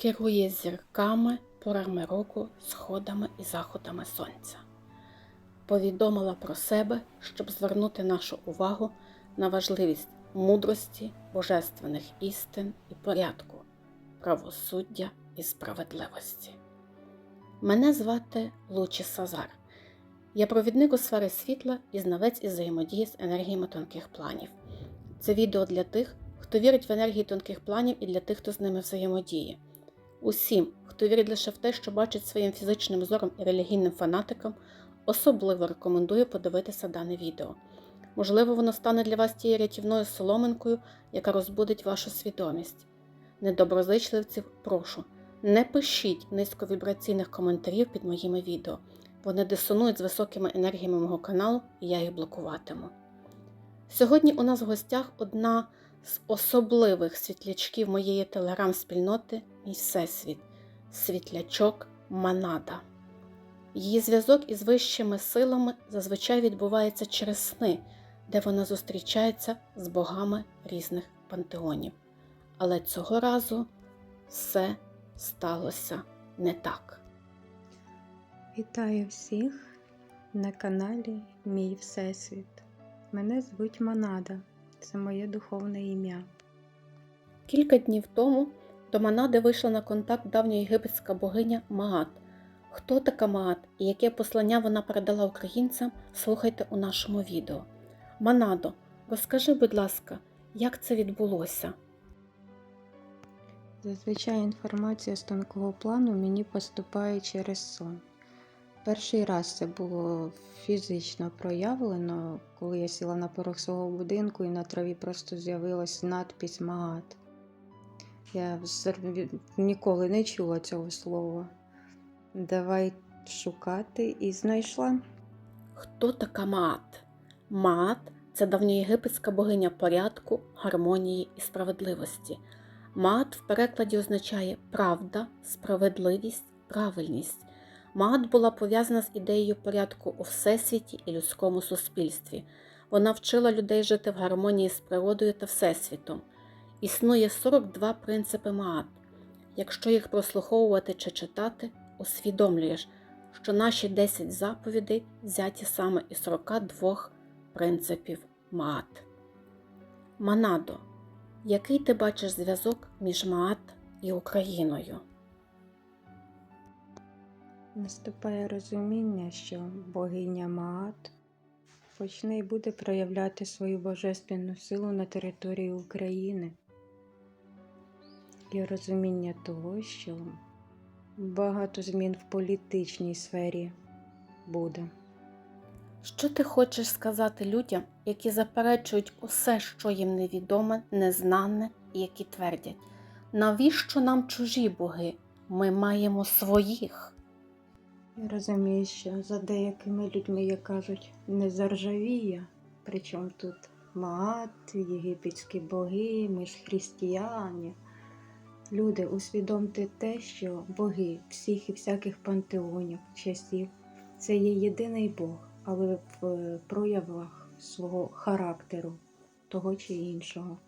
керує зірками, порами року, сходами і заходами сонця. Повідомила про себе, щоб звернути нашу увагу на важливість мудрості, божественних істин і порядку, правосуддя і справедливості. Мене звати Лучі Сазар. Я провідник у сфері світла і знавець із взаємодії з енергіями тонких планів. Це відео для тих, хто вірить в енергії тонких планів і для тих, хто з ними взаємодіє. Усім, хто вірить лише в те, що бачить своїм фізичним зором і релігійним фанатикам, особливо рекомендую подивитися дане відео. Можливо, воно стане для вас тією рятівною соломинкою, яка розбудить вашу свідомість. Недоброзичливців прошу, не пишіть низьковібраційних коментарів під моїми відео. Вони дисонують з високими енергіями мого каналу, і я їх блокуватиму. Сьогодні у нас в гостях одна з особливих світлячків моєї телеграм-спільноти Мій Всесвіт світлячок Манада. Її зв'язок із вищими силами зазвичай відбувається через сни, де вона зустрічається з богами різних пантеонів. Але цього разу все сталося не так. Вітаю всіх на каналі Мій Всесвіт. Мене звуть Манада, це моє духовне ім'я. Кілька днів тому до Манади вийшла на контакт давньоєгипетська богиня Маат. Хто така Маат і яке послання вона передала українцям, слухайте у нашому відео. Манадо, розкажи, будь ласка, як це відбулося? Зазвичай інформація з тонкого плану мені поступає через сон. Перший раз це було фізично проявлено, коли я сіла на порог свого будинку і на траві просто з'явилась надпись Маат. Я ніколи не чула цього слова. Давай шукати і знайшла. Хто така Маат? Маат це давньоєгипетська богиня порядку, гармонії і справедливості. Маат в перекладі означає правда, справедливість, правильність. Маат була пов'язана з ідеєю порядку у всесвіті і людському суспільстві. Вона вчила людей жити в гармонії з природою та всесвітом. Існує 42 принципи Маат. Якщо їх прослуховувати чи читати, усвідомлюєш, що наші 10 заповідей взяті саме із 42 принципів Маат. Манадо. Який ти бачиш зв'язок між Маат і Україною? Наступає розуміння, що богиня Маат почне і буде проявляти свою божественну силу на території України. І розуміння того, що багато змін в політичній сфері буде. Що ти хочеш сказати людям, які заперечують усе, що їм невідоме, незнане і які твердять, навіщо нам чужі боги? Ми маємо своїх. Я розумію, що за деякими людьми, як кажуть, не заржавіє. Причому тут Маат, єгипетські боги, ми ж християни. Люди, усвідомте те, що боги всіх і всяких пантеонів, часів це є єдиний Бог, але в проявах свого характеру того чи іншого.